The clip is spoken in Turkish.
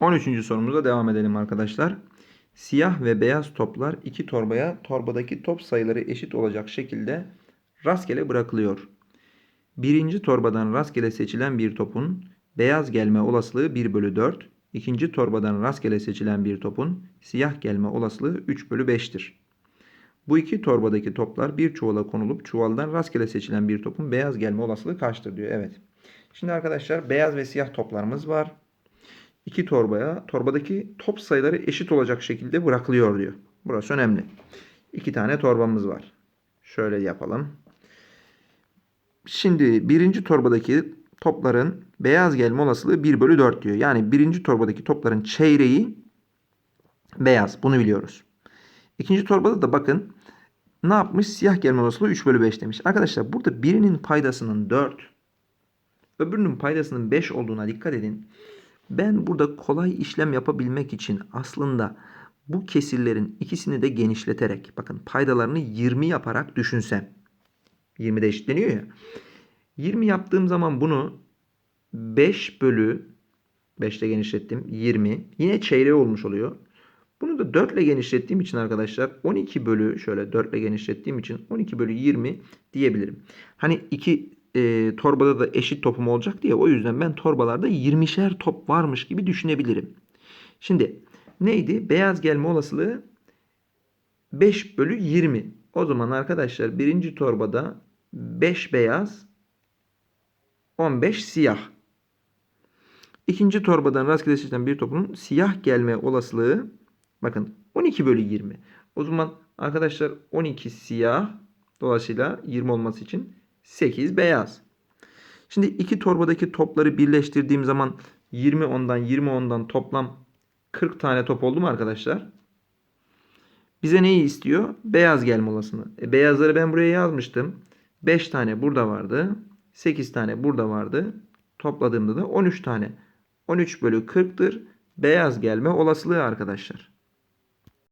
13. sorumuza devam edelim arkadaşlar. Siyah ve beyaz toplar iki torbaya torbadaki top sayıları eşit olacak şekilde rastgele bırakılıyor. Birinci torbadan rastgele seçilen bir topun beyaz gelme olasılığı 1 bölü 4. İkinci torbadan rastgele seçilen bir topun siyah gelme olasılığı 3 bölü 5'tir. Bu iki torbadaki toplar bir çuvala konulup çuvaldan rastgele seçilen bir topun beyaz gelme olasılığı kaçtır diyor. Evet. Şimdi arkadaşlar beyaz ve siyah toplarımız var. İki torbaya torbadaki top sayıları eşit olacak şekilde bırakılıyor diyor. Burası önemli. İki tane torbamız var. Şöyle yapalım. Şimdi birinci torbadaki topların beyaz gelme olasılığı 1 bölü 4 diyor. Yani birinci torbadaki topların çeyreği beyaz. Bunu biliyoruz. İkinci torbada da bakın ne yapmış? Siyah gelme olasılığı 3 bölü 5 demiş. Arkadaşlar burada birinin paydasının 4 öbürünün paydasının 5 olduğuna dikkat edin. Ben burada kolay işlem yapabilmek için aslında bu kesirlerin ikisini de genişleterek bakın paydalarını 20 yaparak düşünsem. 20 de eşitleniyor ya. 20 yaptığım zaman bunu 5 bölü 5 ile genişlettim 20. Yine çeyreği olmuş oluyor. Bunu da 4 ile genişlettiğim için arkadaşlar 12 bölü şöyle 4 ile genişlettiğim için 12 bölü 20 diyebilirim. Hani iki e, torbada da eşit topum olacak diye o yüzden ben torbalarda 20'şer top varmış gibi düşünebilirim. Şimdi neydi? Beyaz gelme olasılığı 5 bölü 20. O zaman arkadaşlar birinci torbada 5 beyaz 15 siyah. İkinci torbadan rastgele seçilen bir topun siyah gelme olasılığı bakın 12 bölü 20. O zaman arkadaşlar 12 siyah dolayısıyla 20 olması için 8 beyaz. Şimdi iki torbadaki topları birleştirdiğim zaman 20 ondan 20 ondan toplam 40 tane top oldu mu arkadaşlar? Bize neyi istiyor? Beyaz gelme olasılığı. E, beyazları ben buraya yazmıştım. 5 tane burada vardı. 8 tane burada vardı. Topladığımda da 13 tane. 13 bölü 40'tır. Beyaz gelme olasılığı arkadaşlar.